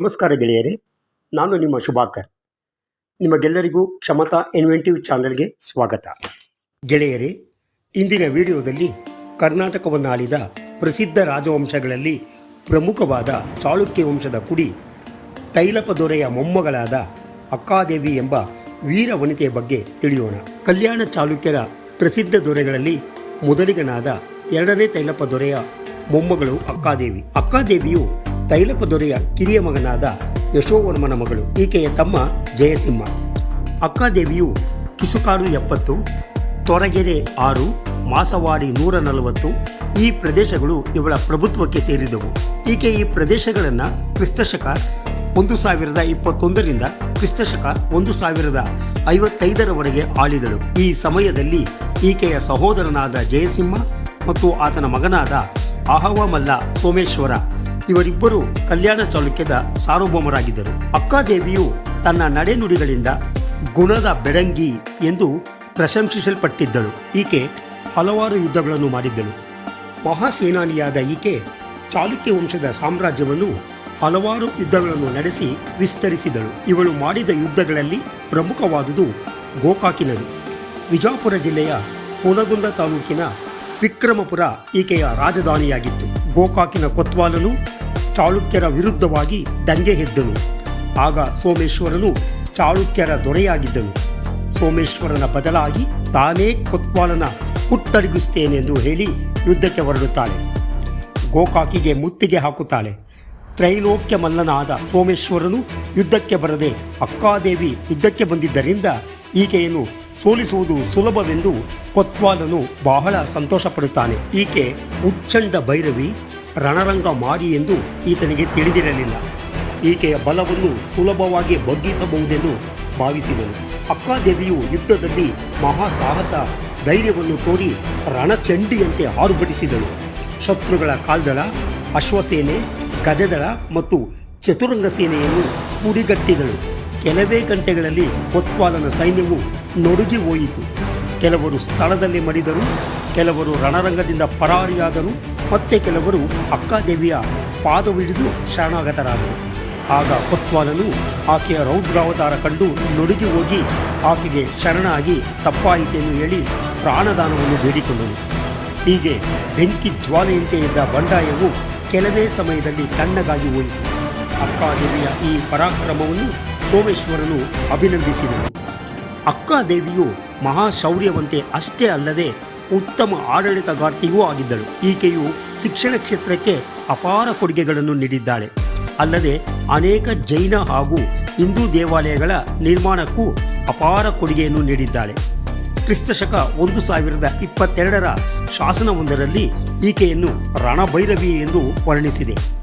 ನಮಸ್ಕಾರ ಗೆಳೆಯರೇ, ನಾನು ನಿಮ್ಮ ಶುಭಾಕರ್. ನಿಮಗೆಲ್ಲರಿಗೂ ಕ್ಷಮತಾ ಇನ್ವೆಂಟಿವ್ ಚಾನೆಲ್ಗೆ ಸ್ವಾಗತ. ಗೆಳೆಯರೇ, ಇಂದಿನ ವಿಡಿಯೋದಲ್ಲಿ ಕರ್ನಾಟಕವನ್ನು ಆಳಿದ ಪ್ರಸಿದ್ಧ ರಾಜವಂಶಗಳಲ್ಲಿ ಪ್ರಮುಖವಾದ ಚಾಳುಕ್ಯ ವಂಶದ ಕುಡಿ, ತೈಲಪ ದೊರೆಯ ಮೊಮ್ಮಗಳಾದ ಅಕ್ಕಾದೇವಿ ಎಂಬ ವೀರ ವನಿತೆಯ ಬಗ್ಗೆ ತಿಳಿಯೋಣ. ಕಲ್ಯಾಣ ಚಾಲುಕ್ಯರ ಪ್ರಸಿದ್ಧ ದೊರೆಗಳಲ್ಲಿ ಮೊದಲಿಗನಾದ ಎರಡನೇ ತೈಲಪ ದೊರೆಯ ಮೊಮ್ಮಗಳು ಅಕ್ಕಾದೇವಿ. ಅಕ್ಕಾದೇವಿಯು ತೈಲಪ ದೊರೆಯ ಕಿರಿಯ ಮಗನಾದ ಯಶೋವರ್ಮನ ಮಗಳು. ಈಕೆಯ ತಮ್ಮ ಜಯಸಿಂಹ. ಅಕ್ಕಾದೇವಿಯು ಕಿಸುಕಾಡು ಎಪ್ಪತ್ತು, ತೊರಗೆರೆ ಆರು, ಮಾಸವಾಡಿ ನೂರ ನಲವತ್ತು ಈ ಪ್ರದೇಶಗಳು ಇವಳ ಪ್ರಭುತ್ವಕ್ಕೆ ಸೇರಿದವು. ಈಕೆ ಈ ಪ್ರದೇಶಗಳನ್ನು ಕ್ರಿಸ್ತಶಕ ಒಂದು ಸಾವಿರದ ಇಪ್ಪತ್ತೊಂದರಿಂದ ಕ್ರಿಸ್ತಶಕ ಒಂದು ಸಾವಿರದ ಐವತ್ತೈದರವರೆಗೆ ಆಳಿದಳು. ಈ ಸಮಯದಲ್ಲಿ ಈಕೆಯ ಸಹೋದರನಾದ ಜಯಸಿಂಹ ಮತ್ತು ಆತನ ಮಗನಾದ ಅಹವಮಲ್ಲ ಸೋಮೇಶ್ವರ ಇವರಿಬ್ಬರು ಕಲ್ಯಾಣ ಚಾಲುಕ್ಯದ ಸಾರ್ವಭೌಮರಾಗಿದ್ದರು. ಅಕ್ಕಾದೇವಿಯು ತನ್ನ ನಡೆನುಡಿಗಳಿಂದ ಗುಣದ ಬೆಡಂಗಿ ಎಂದು ಪ್ರಶಂಸಿಸಲ್ಪಟ್ಟಿದ್ದಳು. ಈಕೆ ಹಲವಾರು ಯುದ್ಧಗಳನ್ನು ಮಾಡಿದ್ದಳು. ಮಹಾಸೇನಾನಿಯಾದ ಈಕೆ ಚಾಲುಕ್ಯ ವಂಶದ ಸಾಮ್ರಾಜ್ಯವನ್ನು ಹಲವಾರು ಯುದ್ಧಗಳನ್ನು ನಡೆಸಿ ವಿಸ್ತರಿಸಿದಳು. ಇವಳು ಮಾಡಿದ ಯುದ್ಧಗಳಲ್ಲಿ ಪ್ರಮುಖವಾದುದು ಗೋಕಾಕಿನದು. ವಿಜಾಪುರ ಜಿಲ್ಲೆಯ ಹುನಗುಂದ ತಾಲೂಕಿನ ವಿಕ್ರಮಪುರ ಈಕೆಯ ರಾಜಧಾನಿಯಾಗಿತ್ತು. ಗೋಕಾಕಿನ ಕೊತ್ವಾಲನು ಚಾಳುಕ್ಯರ ವಿರುದ್ಧವಾಗಿ ದಂಗೆ ಎದ್ದನು ಆಗ ಸೋಮೇಶ್ವರನು ಚಾಳುಕ್ಯರ ದೊರೆಯಾಗಿದ್ದನು. ಸೋಮೇಶ್ವರನ ಬದಲಾಗಿ ತಾನೇ ಕೊತ್ವಾಲನ ಹುಟ್ಟಡಗಿಸ್ತೇನೆಂದು ಹೇಳಿ ಯುದ್ಧಕ್ಕೆ ಹೊರಡುತ್ತಾಳೆ. ಗೋಕಾಕಿಗೆ ಮುತ್ತಿಗೆ ಹಾಕುತ್ತಾಳೆ. ತ್ರೈಲೋಕ್ಯ ಮಲ್ಲನಾದ ಸೋಮೇಶ್ವರನು ಯುದ್ಧಕ್ಕೆ ಬರದೆ ಅಕ್ಕಾದೇವಿ ಯುದ್ಧಕ್ಕೆ ಬಂದಿದ್ದರಿಂದ ಈಕೆಯನ್ನು ಸೋಲಿಸುವುದು ಸುಲಭವೆಂದು ಕೊತ್ವಾಲನು ಬಹಳ ಸಂತೋಷಪಡುತ್ತಾನೆ. ಈಕೆ ಉಚ್ಚಂಡ ಭೈರವಿ, ರಣರಂಗ ಮಾರಿ ಎಂದು ಈತನಿಗೆ ತಿಳಿದಿರಲಿಲ್ಲ. ಈಕೆಯ ಬಲವನ್ನು ಸುಲಭವಾಗಿ ಬಗ್ಗಿಸಬಹುದೆಂದು ಭಾವಿಸಿದನು. ಅಕ್ಕಾದೇವಿಯು ಯುದ್ಧದಲ್ಲಿ ಮಹಾ ಸಾಹಸ ಧೈರ್ಯವನ್ನು ತೋರಿ ರಣಚಂಡಿಯಂತೆ ಆರ್ಭಟಿಸಿದಳು ಶತ್ರುಗಳ ಕಾಲ್ದಳ, ಅಶ್ವಸೇನೆ, ಗಜದಳ ಮತ್ತು ಚತುರಂಗ ಸೇನೆಯನ್ನು ಪುಡಿಗಟ್ಟಿದಳು ಕೆಲವೇ ಗಂಟೆಗಳಲ್ಲಿ ಕೊತ್ವಾಲನ ಸೈನ್ಯವು ನಡುಗಿ ಹೋಯಿತು. ಕೆಲವರು ಸ್ಥಳದಲ್ಲಿ ಮಡಿದರು, ಕೆಲವರು ರಣರಂಗದಿಂದ ಪರಾರಿಯಾದರು, ಮತ್ತೆ ಕೆಲವರು ಅಕ್ಕಾದೇವಿಯ ಪಾದವಿಡಿದು ಶರಣಾಗತರಾದರು. ಆಗ ಕೊತ್ವಾಲನು ಆಕೆಯ ರೌದ್ರಾವತಾರ ಕಂಡು ನಡುಗಿ ಹೋಗಿ ಆಕೆಗೆ ಶರಣಾಗಿ ತಪ್ಪಾಯಿತೆಂದು ಹೇಳಿ ಪ್ರಾಣದಾನವನ್ನು ಬೇಡಿಕೊಂಡನು. ಹೀಗೆ ಬೆಂಕಿ ಜ್ವಾಲೆಯಂತೆ ಇದ್ದ ಬಂಡಾಯವು ಕೆಲವೇ ಸಮಯದಲ್ಲಿ ತಣ್ಣಗಾಗಿ ಹೋಯಿತು. ಅಕ್ಕಾದೇವಿಯ ಈ ಪರಾಕ್ರಮವನ್ನು ಸೋಮೇಶ್ವರನು ಅಭಿನಂದಿಸಿದರು ಅಕ್ಕಾದೇವಿಯು ಮಹಾಶೌರ್ಯವಂತೆ ಅಷ್ಟೇ ಅಲ್ಲದೆ ಉತ್ತಮ ಆಡಳಿತಗಾರ್ತಿಯೂ ಆಗಿದ್ದಳು. ಈಕೆಯು ಶಿಕ್ಷಣ ಕ್ಷೇತ್ರಕ್ಕೆ ಅಪಾರ ಕೊಡುಗೆಗಳನ್ನು ನೀಡಿದ್ದಾಳೆ. ಅಲ್ಲದೆ ಅನೇಕ ಜೈನ ಹಾಗೂ ಹಿಂದೂ ದೇವಾಲಯಗಳ ನಿರ್ಮಾಣಕ್ಕೂ ಅಪಾರ ಕೊಡುಗೆಯನ್ನು ನೀಡಿದ್ದಾಳೆ. ಕ್ರಿಸ್ತಶಕ ಒಂದು ಸಾವಿರದ ಇಪ್ಪತ್ತೆರಡರ ಶಾಸನವೊಂದರಲ್ಲಿ ಈಕೆಯನ್ನು ರಣಭೈರವಿ ಎಂದು ವರ್ಣಿಸಿದೆ.